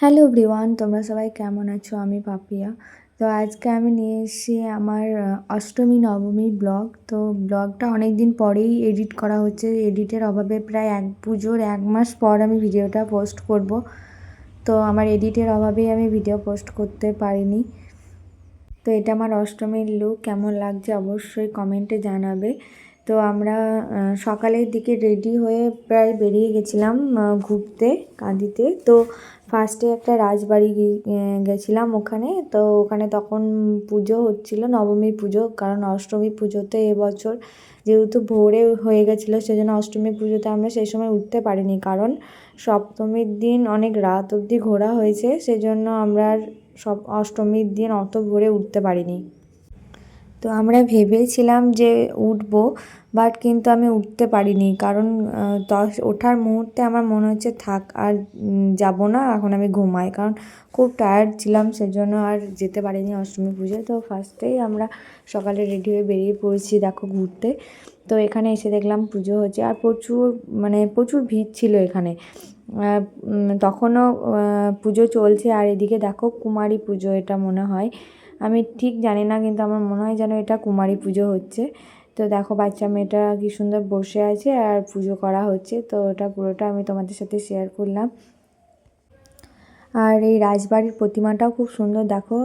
Hello ব্রিওয়ান তোমরা সবাই কেমন আছো? আমি পাপিয়া। তো আজকে আমি নিয়ে এসেছি আমার অষ্টমী, নবমী ব্লগ। তো ব্লগটা অনেক দিন পরেই এডিট করা হচ্ছে। এডিটের অভাবে প্রায় এক, পুজোর এক মাস পর আমি ভিডিওটা পোস্ট করব। তো আমার এডিটের অভাবেই আমি ভিডিও পোস্ট করতে পারিনি। তো এটা আমার অষ্টমীর লুক কেমন লাগছে অবশ্যই কমেন্টে জানাবে। তো আমরা সকালের দিকে রেডি হয়ে প্রায় বেরিয়ে গেছিলাম ঘুরতে, কাঁদিতে। তো ফার্স্টে একটা রাজবাড়ি গেছিলাম ওখানে। তো ওখানে তখন পুজো হচ্ছিল নবমী পুজো, কারণ অষ্টমী পুজোতে এবছর যেহেতু ভোরে হয়ে গেছিল, সেজন্য অষ্টমী পুজোতে আমরা সেই সময় উঠতে পারিনি। কারণ সপ্তমীর দিন অনেক রাত অবধি ঘোরা হয়েছে, সেজন্য আমরা সব অষ্টমীর দিন অত ভোরে উঠতে পারিনি। তো আমরা ভেবেছিলাম যে উঠবো বাট কিন্তু আমি উঠতে পারিনি। কারণ দশ, ওঠার মুহূর্তে আমার মনে হচ্ছে থাক, আর যাব না, এখন আমি ঘুমাই। কারণ খুব টায়ার্ড ছিলাম, সেজন্য আর যেতে পারিনি অষ্টমী পুজোয় তো ফার্স্টেই আমরা সকালে রেডি হয়ে বেরিয়ে পড়েছি, দেখো, ঘুরতে। তো এখানে এসে দেখলাম পুজো হচ্ছে, আর প্রচুর মানে প্রচুর ভিড় ছিল এখানে। তখনও পুজো চলছে, আর এদিকে দেখো কুমারী পুজো, এটা মনে হয়। আমি ঠিক জানি না, কিন্তু আমার মনে হয় যেন এটা কুমারী পুজো হচ্ছে। তো দেখো, বাচ্চা মেয়েটা কি সুন্দর বসে আছে আর পুজো করা হচ্ছে। তো ওটা পুরোটা আমি তোমাদের সাথে শেয়ার করলাম। আর এই রাজবাড়ির প্রতিমাটাও খুব সুন্দর, দেখো।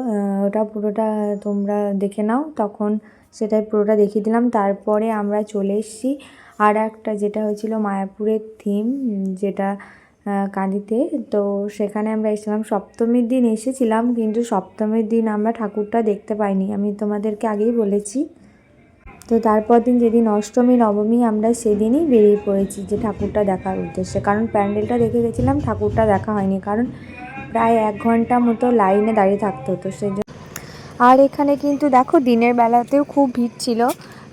ওটা পুরোটা তোমরা দেখে নাও। তখন সেটাই পুরোটা দেখিয়ে দিলাম। তারপরে আমরা চলে এসেছি আর একটা যেটা হয়েছিল মায়াপুরের থিম যেটা কাঁদিতে তো সেখানে আমরা এসেছিলাম। সপ্তমীর দিন এসেছিলাম, কিন্তু সপ্তমীর দিন আমরা ঠাকুরটা দেখতে পাইনি। আমি তোমাদেরকে আগেই বলেছি। তো তারপর দিন যেদিন অষ্টমী, নবমী, আমরা সেদিনই বেরিয়ে পড়েছি যে ঠাকুরটা দেখার উদ্দেশ্যে। কারণ প্যান্ডেলটা দেখে গেছিলাম, ঠাকুরটা দেখা হয়নি। কারণ প্রায় এক ঘণ্টা মতো লাইনে দাঁড়িয়ে থাকতে। হতো সেই আর এখানে কিন্তু দেখো, দিনের বেলাতেও খুব ভিড় ছিল।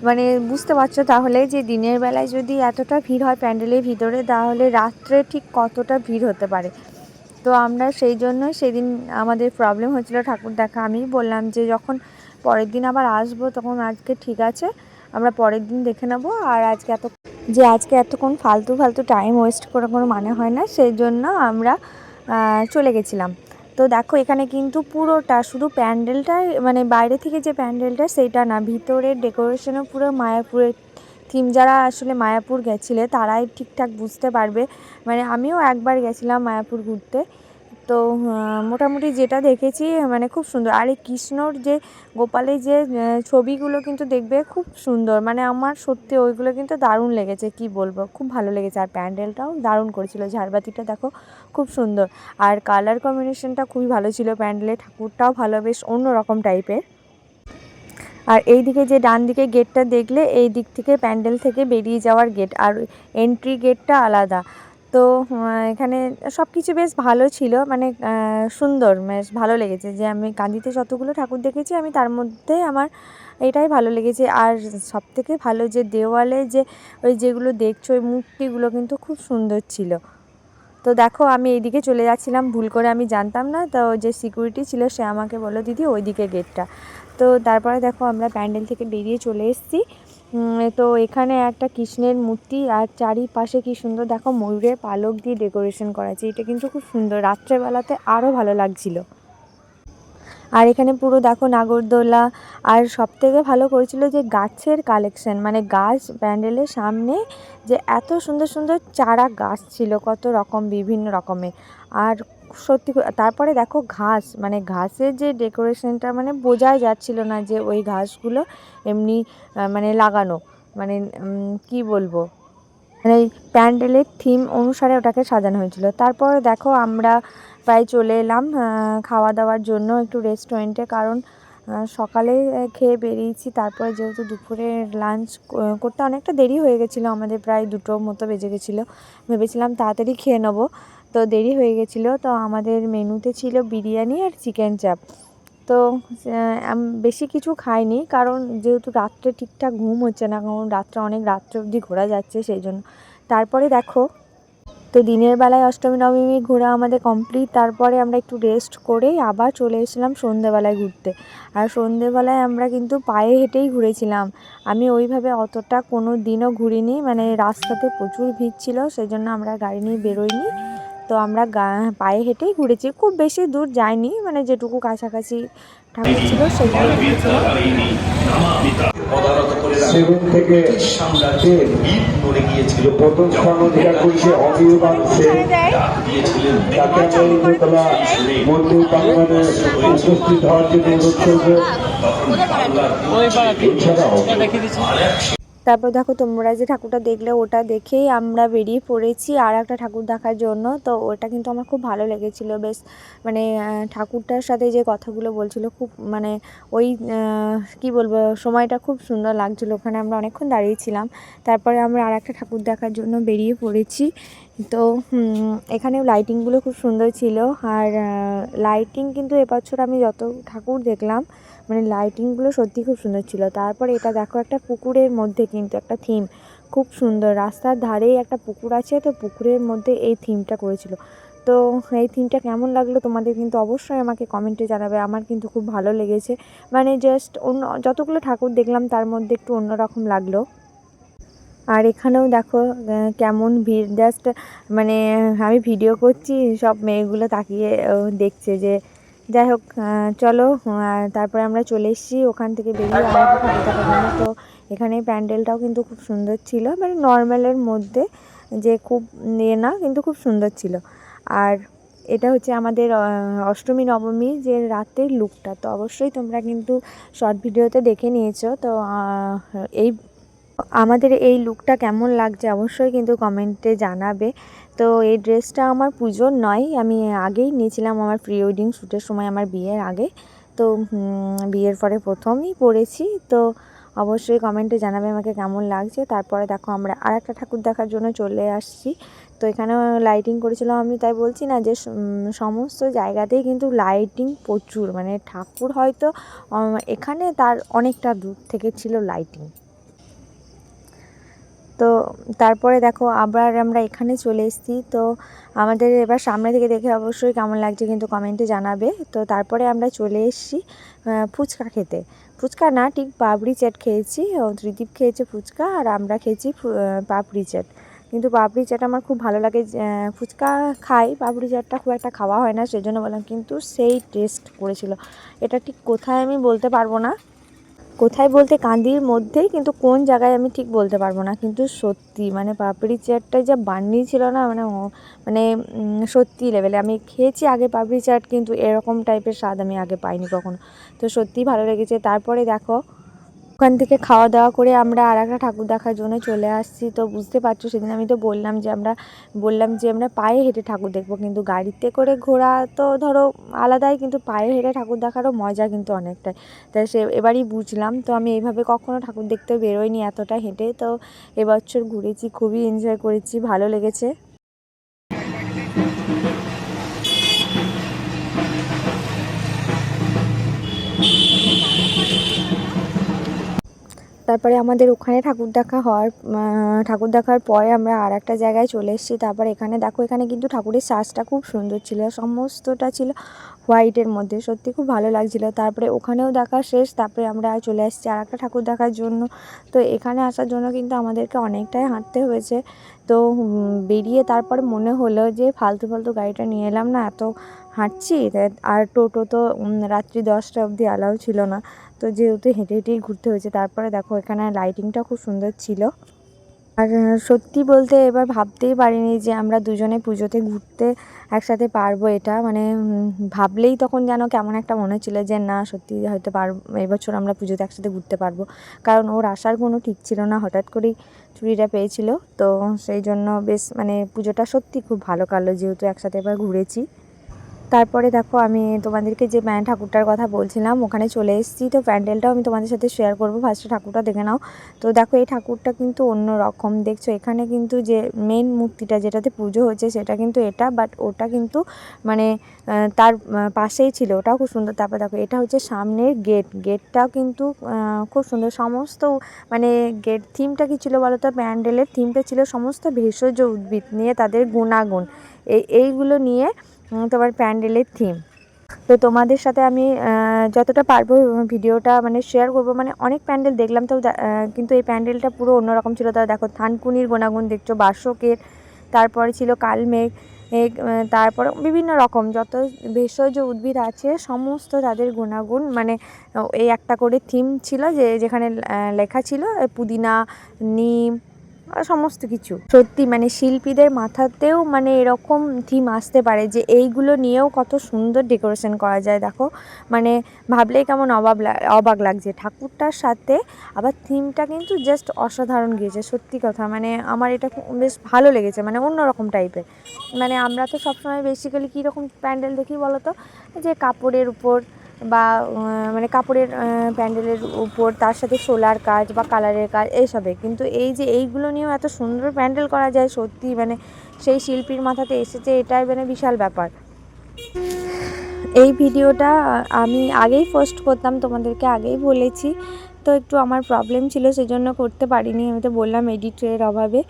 মানে বুঝতে পারছ তাহলে যে দিনের বেলায় যদি এতটা ভিড় হয় প্যান্ডেলের ভিতরে, তাহলে রাত্রে ঠিক কতটা ভিড় হতে পারে? তো আমরা সেই জন্য সেদিন আমাদের প্রবলেম হচ্ছিল ঠাকুর দেখা। আমি বললাম যে যখন পরের দিন আবার আসব, তখন আজকে ঠিক আছে, আমরা পরের দিন দেখে নেব। আর আজকে এত, যে আজকে এতক্ষণ ফালতু ফালতু টাইম ওয়েস্ট করে কোনো মানে হয় না, সেই জন্য আমরা চলে গেছিলাম। তো দেখো, এখানে কিন্তু পুরোটা শুধু প্যান্ডেলটাই মানে বাইরে থেকে যে প্যান্ডেলটা সেটা না ভিতরের ডেকোরেশনও পুরো মায়াপুরের থিম। যারা আসলে মায়াপুর গেছিলে, তারাই ঠিকঠাক বুঝতে পারবে। মানে আমিও একবার গেছিলাম মায়াপুর ঘুরতে। তো মোটামুটি যেটা দেখেছি মানে খুব সুন্দর। আর এই কৃষ্ণর যে, গোপালের যে ছবিগুলো কিন্তু দেখবে খুব সুন্দর। মানে আমার সত্যি ওইগুলো কিন্তু দারুণ লেগেছে, কি বলব? খুব ভালো লেগেছে। আর প্যান্ডেলটাও দারুণ করেছিল। ঝাড়বাতিটা দেখো, খুব সুন্দর। আর কালার কম্বিনেশনটা খুবই ভালো ছিল। প্যান্ডেলের ঠাকুরটাও ভালো, বেশ অন্য রকম টাইপের। আর এই দিকে যে ডান দিকে গেটটা দেখলে, এই দিক থেকে প্যান্ডেল থেকে বেরিয়ে যাওয়ার গেট। আর এন্ট্রি গেটটা আলাদা। তো এখানে সব কিছু বেশ ভালো ছিল। মানে সুন্দর, বেশ ভালো লেগেছে যে আমি কান্দিতে যতগুলো ঠাকুর দেখেছি, আমি তার মধ্যে আমার এটাই ভালো লেগেছে। আর সব থেকে ভালো যে দেওয়ালে যে ওই যেগুলো দেখছ, ওই মূর্তিগুলো কিন্তু খুব সুন্দর ছিল। তো দেখো, আমি এইদিকে চলে যাচ্ছিলাম, ভুল করে আমি জানতাম না। তো যে সিকিউরিটি ছিল, সে আমাকে বলল, দিদি, ওইদিকে গেটটা তো তারপরে দেখো, আমরা প্যান্ডেল থেকে বেরিয়ে চলে এসেছি। তো এখানে একটা কৃষ্ণের মূর্তি আর চারিপাশে কি সুন্দর, দেখো ময়ূরের পালক দিয়ে ডেকোরেশন করা আছে এটা কিন্তু খুব সুন্দর, রাত্রেবেলাতে আরও ভালো লাগছিল। আর এখানে পুরো দেখো নাগরদোলা, আর সব থেকে ভালো করেছিল যে গাছের কালেকশন মানে গাছ প্যান্ডেলের সামনে যে এত সুন্দর সুন্দর চারা গাছ ছিল, কত রকম, বিভিন্ন রকমের। আর সত্যি তারপরে দেখো ঘাস মানে ঘাসের যে ডেকোরেশনটা মানে বোঝাই যাচ্ছিল না যে ওই ঘাসগুলো এমনি মানে লাগানো মানে কি বলব? মানে প্যান্ডেলের থিম অনুসারে ওটাকে সাজানো হয়েছিল। তারপর দেখো আমরা প্রায় চলে এলাম খাওয়া দাওয়ার জন্য একটু রেস্টুরেন্টে কারণ সকালে খেয়ে বেরিয়েছি। তারপরে যেহেতু দুপুরে লাঞ্চ করতে অনেকটা দেরি হয়ে গেছিল, আমাদের প্রায় দুটো মতো বেজে গেছিল। ভেবেছিলাম তাড়াতাড়ি খেয়ে নেব। তো দেরি হয়ে গেছিল, তো আমাদের মেনুতে ছিল বিরিয়ানি আর চিকেন চাপ। তো বেশি কিছু খাইনি কারণ যেহেতু রাত্রে ঠিকঠাক ঘুম হচ্ছে না, কারণ রাত্রে অনেক রাত্রে অবধি ঘোরা যাচ্ছে সেই জন্য। তারপরে দেখো, তো দিনের বেলায় অষ্টমী নবমী ঘোরা আমাদের কমপ্লিট তারপরে আমরা একটু রেস্ট করে আবার চলে এসেছিলাম সন্ধেবেলায় ঘুরতে। আর সন্ধেবেলায় আমরা কিন্তু পায়ে হেঁটেই ঘুরেছিলাম। আমি ওইভাবে অতটা কোনো দিনও ঘুরিনি মানে রাস্তাতে প্রচুর ভিড় ছিল সেই জন্য আমরা গাড়ি নিয়ে বেরোইনি। তো আমরা গা পায়ে হেঁটেই ঘুরেছি। খুব বেশি দূর যাইনি মানে যেটুকু কাছাকাছি ঠাকুর ছিল সেগুলো দেখেছিলাম থেকে প্রথম স্থান অধিকার করেছে অমিয় মানুষে তাকে আমরা মন্দির প্রাঙ্গণে উপস্থিত হওয়ার জন্য অনুরোধ করব। এছাড়াও তারপর দেখো তোমরা যে ঠাকুরটা দেখলে ওটা দেখেই আমরা বেরিয়ে পড়েছি আর একটা ঠাকুর দেখার জন্য। তো ওটা কিন্তু আমার খুব ভালো লেগেছিল। বেশ মানে ঠাকুরটার সাথে যে কথাগুলো বলছিল খুব মানে ওই কি বলব সময়টা খুব সুন্দর লাগছিল। ওখানে আমরা অনেকক্ষণ দাঁড়িয়েছিলাম তারপরে আমরা আর একটা ঠাকুর দেখার জন্য বেরিয়ে পড়েছি। তো হুম, এখানেও লাইটিংগুলো খুব সুন্দর ছিল। আর লাইটিং কিন্তু এবছর আমি যত ঠাকুর দেখলাম মানে লাইটিংগুলো সত্যি খুব সুন্দর ছিল। তারপর এটা দেখো একটা পুকুরের মধ্যে কিন্তু একটা থিম খুব সুন্দর। রাস্তার ধারেই একটা পুকুর আছে, তো পুকুরের মধ্যে এই থিমটা করেছিল। তো এই থিমটা কেমন লাগল তোমাদের কিন্তু অবশ্যই আমাকে কমেন্টে জানাবে, আমার কিন্তু খুব ভালো লেগেছে। মানে জাস্ট অন্য, যতগুলো ঠাকুর দেখলাম তার মধ্যে একটু অন্যরকম লাগল। আর এখানেও দেখো কেমন ভিড়। জাস্ট মানে আমি ভিডিও করছি, সব মেয়েগুলো তাকিয়ে দেখছে যে যাই হোক চলো তারপরে আমরা চলে এসেছি ওখান থেকে বেরিয়ে ঠাকুর দেখার তো এখানে প্যান্ডেলটাও কিন্তু খুব সুন্দর ছিল মানে নর্মালের মধ্যে যে খুব ইয়ে না, কিন্তু খুব সুন্দর ছিল। আর এটা হচ্ছে আমাদের অষ্টমী, নবমী যে রাতের লুকটা। তো অবশ্যই তোমরা কিন্তু শর্ট ভিডিওতে দেখে নিয়েছো। তো এই আমাদের এই লুকটা কেমন লাগছে অবশ্যই কিন্তু কমেন্টে জানাবে। তো এই ড্রেসটা আমার পুজোর নয়, আমি আগেই নিয়েছিলাম আমার প্রি ওয়েডিং শ্যুটের সময় আমার বিয়ের আগে। তো বিয়ের পরে প্রথমই পরেছি। তো অবশ্যই কমেন্টে জানাবে আমাকে কেমন লাগছে। তারপরে দেখো আমরা আর একটা ঠাকুর দেখার জন্য চলে আসছি। তো এখানেও লাইটিং করেছিলাম আমি, তাই বলছি না যে সমস্ত জায়গাতেই কিন্তু লাইটিং প্রচুর। মানে ঠাকুর হয়তো এখানে তার অনেকটা দূর থেকে ছিল লাইটিং তো তারপরে দেখো আবার আমরা এখানে চলে এসেছি। তো আমাদের এবার সামনে থেকে দেখে অবশ্যই কেমন লাগছে কিন্তু কমেন্টে জানাবে। তো তারপরে আমরা চলে এসেছি ফুচকা খেতে। ফুচকা না, ঠিক পাপড়ি চাট খেয়েছি। ত্রিদীপ খেয়েছে ফুচকা আর আমরা খেয়েছি পাপড়ি চাট। কিন্তু পাপড়ি চাট আমার খুব ভালো লাগে ফুচকা খাই, পাপড়ি চাটটা খুব একটা খাওয়া হয় না, সেজন্য বললাম কিন্তু সেই টেস্ট করেছিল। এটা ঠিক কোথায় আমি বলতে পারব না। কোথায় বলতে কান্দির মধ্যেই কিন্তু কোন জায়গায় আমি ঠিক বলতে পারব না। কিন্তু সত্যি মানে পাপড়ি চাটটা যা বানিয়েছিল না মানে মানে সত্যি লেভেলে আমি খেয়েছি আগে পাপড়ি চাট কিন্তু এরকম টাইপের স্বাদ আমি আগে পাইনি কখনো। তো সত্যিই ভালো লেগেছে। তারপরে দেখো ওখান থেকে খাওয়া দাওয়া করে আমরা আর একটা ঠাকুর দেখার জন্য চলে আসছি। তো বুঝতে পারছ, সেদিন আমি তো বললাম যে আমরা, বললাম যে আমরা পায়ে হেঁটে ঠাকুর দেখব, কিন্তু গাড়িতে করে ঘোরা তো ধরো আলাদাই, কিন্তু পায়ে হেঁটে ঠাকুর দেখারও মজা কিন্তু অনেকটাই। তাই সে, এবারই বুঝলাম, তো আমি এইভাবে কখনো ঠাকুর দেখতে বেরোইনি এতটা হেঁটে। তো এবছর ঘুরেছি, খুবই এনজয় করেছি, ভালো লেগেছে। তারপরে আমাদের ওখানে ঠাকুর দেখা হওয়ার ঠাকুর দেখার পরে আমরা আর একটা জায়গায় চলে এসেছি। তারপর এখানে দেখো, এখানে কিন্তু ঠাকুরের সাজটা খুব সুন্দর ছিল, সমস্তটা ছিল হোয়াইটের মধ্যে। সত্যি খুব ভালো লাগছিল। তারপরে ওখানেও দেখা শেষ, তারপরে আমরা চলে এসেছি আর একটা ঠাকুর দেখার জন্য। তো এখানে আসার জন্য কিন্তু আমাদেরকে অনেকটাই হাঁটতে হয়েছে। তো বেরিয়ে তারপরে মনে হলো যে ফালতু ফালতু গাড়িটা নিয়ে এলাম না, এত হাঁটছি আর টোটো তো রাত্রি দশটা অবধি অ্যালাউ ছিল না। তো যেহেতু হেঁটে হেঁটেই ঘুরতে হয়েছে, তারপরে দেখো এখানে লাইটিংটা খুব সুন্দর ছিল। আর সত্যি বলতে এবার ভাবতেই পারিনি যে আমরা দুজনে পুজোতে ঘুরতে একসাথে পারব এটা। মানে ভাবলেই তখন যেন কেমন একটা মনে ছিল যে না, সত্যি হয়তো পার, এবছর আমরা পুজোতে একসাথে ঘুরতে পারব। কারণ ওর আসার কোনো ঠিক ছিল না, হঠাৎ করেই ছুটিটা পেয়েছিল। তো সেই জন্য বেশ মানে পুজোটা সত্যি খুব ভালো কাটলো, যেহেতু একসাথে এবার ঘুরেছি। তারপরে দেখো আমি তোমাদেরকে যে ম্যান ঠাকুরটার কথা বলছিলাম, ওখানে চলে এসেছি। তো প্যান্ডেলটাও আমি তোমাদের সাথে শেয়ার করব। ফার্স্টে ঠাকুরটা দেখে নাও। তো দেখো, এই ঠাকুরটা কিন্তু অন্য রকম দেখছ, এখানে কিন্তু যে মেন মূর্তিটা যেটাতে পুজো হচ্ছে, সেটা কিন্তু এটা বাট ওটা কিন্তু মানে তার পাশেই ছিল। ওটাও খুব সুন্দর। তারপর দেখো, এটা হচ্ছে সামনের গেট গেটটাও কিন্তু খুব সুন্দর। সমস্ত মানে গেট থিমটা কী ছিল বলো তো প্যান্ডেলের থিমটা ছিল সমস্ত ভেষজ উদ্ভিদ নিয়ে তাদের গুণাগুণ। এই এইগুলো নিয়ে তোমার প্যান্ডেলের থিম তো তোমাদের সাথে আমি যতটা পারব ভিডিওটা মানে শেয়ার করব। মানে অনেক প্যান্ডেল দেখলাম তো কিন্তু এই প্যান্ডেলটা পুরো অন্যরকম ছিল। তাও দেখো, থানকুনির গুণাগুণ দেখছ, বাসকের, তারপরে ছিল কালমেঘ তারপর বিভিন্ন রকম, যত ভেষজ উদ্ভিদ আছে, সমস্ত তাদের গুণাগুণ মানে এই একটা করে থিম ছিল যে, যেখানে লেখা ছিল পুদিনা, নিম আর সমস্ত কিছু। সত্যি মানে শিল্পীদের মাথাতেও মানে এরকম থিম আসতে পারে যে এইগুলো নিয়েও কত সুন্দর ডেকোরেশন করা যায়, দেখো। মানে ভাবলেই কেমন অবাক অবাক লাগছে। ঠাকুরটার সাথে আবার থিমটা কিন্তু জাস্ট অসাধারণ গিয়েছে, সত্যি কথা। মানে আমার এটা বেশ ভালো লেগেছে মানে অন্যরকম টাইপের মানে আমরা তো সবসময় বেসিক্যালি কীরকম প্যান্ডেল দেখি বলো তো যে কাপড়ের উপর বা মানে কাপড়ের প্যান্ডেলের উপর তার সাথে সোলার কাজ বা কালারের কাজ এইসবে। কিন্তু এই যে এইগুলো নিয়েও এত সুন্দর প্যান্ডেল করা যায়, সত্যি মানে সেই শিল্পীর মাথাতে এসেছে, এটাই মানে বিশাল ব্যাপার। এই ভিডিওটা আমি আগেই পোস্ট করতাম, তোমাদেরকে আগেই বলেছি। তো একটু আমার প্রবলেম ছিল, সেজন্য করতে পারিনি, আমি তো বললাম এডিটের অভাবে।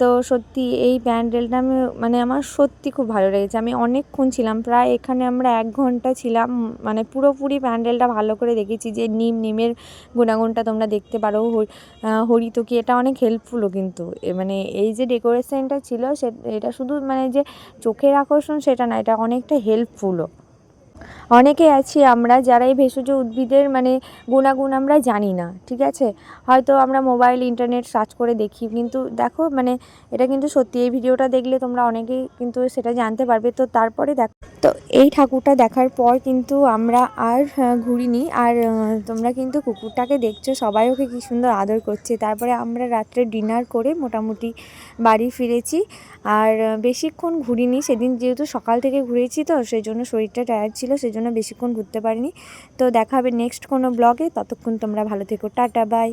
তো সত্যি এই প্যান্ডেলটা আমি মানে আমার সত্যি খুব ভালো লেগেছে। আমি অনেকক্ষণ ছিলাম প্রায় এখানে আমরা এক ঘণ্টা ছিলাম মানে পুরোপুরি প্যান্ডেলটা ভালো করে দেখেছি যে নিম নিমের গুণাগুণটা তোমরা দেখতে পারো হরি- আহ, হরিতকি এটা অনেক হেল্পফুলও কিন্তু। মানে এই যে ডেকোরেশনটা ছিল সে এটা শুধু মানে যে চোখের আকর্ষণ সেটা না এটা অনেকটা হেল্পফুলও অনেকে আছি আমরা যারা এই ভেষজ উদ্ভিদের মানে গুণাগুণ আমরা জানি না, ঠিক আছে? হয়তো আমরা মোবাইল, ইন্টারনেট সার্চ করে দেখি, কিন্তু দেখো মানে এটা কিন্তু সত্যি, এই ভিডিওটা দেখলে তোমরা অনেকেই কিন্তু সেটা জানতে পারবে। তো তারপরে দেখ, তো এই ঠাকুরটা দেখার পর কিন্তু আমরা আর ঘুরিনি। আর তোমরা কিন্তু কুকুরটাকে দেখছ, সবাই ওকে কী সুন্দর আদর করছে। তারপরে আমরা রাত্রে ডিনার করে মোটামুটি বাড়ি ফিরেছি। আর, বেশিক্ষণ ঘুরিনি, সেদিন যেহেতু সকাল থেকে ঘুরেছি তো, সেই জন্য শরীরটা টায়ার্ড ছিল সেই জন্য বেশিক্ষণ ঘুরতে পারিনি। তো দেখা হবে নেক্সট কোনো ব্লগে ততক্ষণ তোমরা ভালো থেকো। Tata bye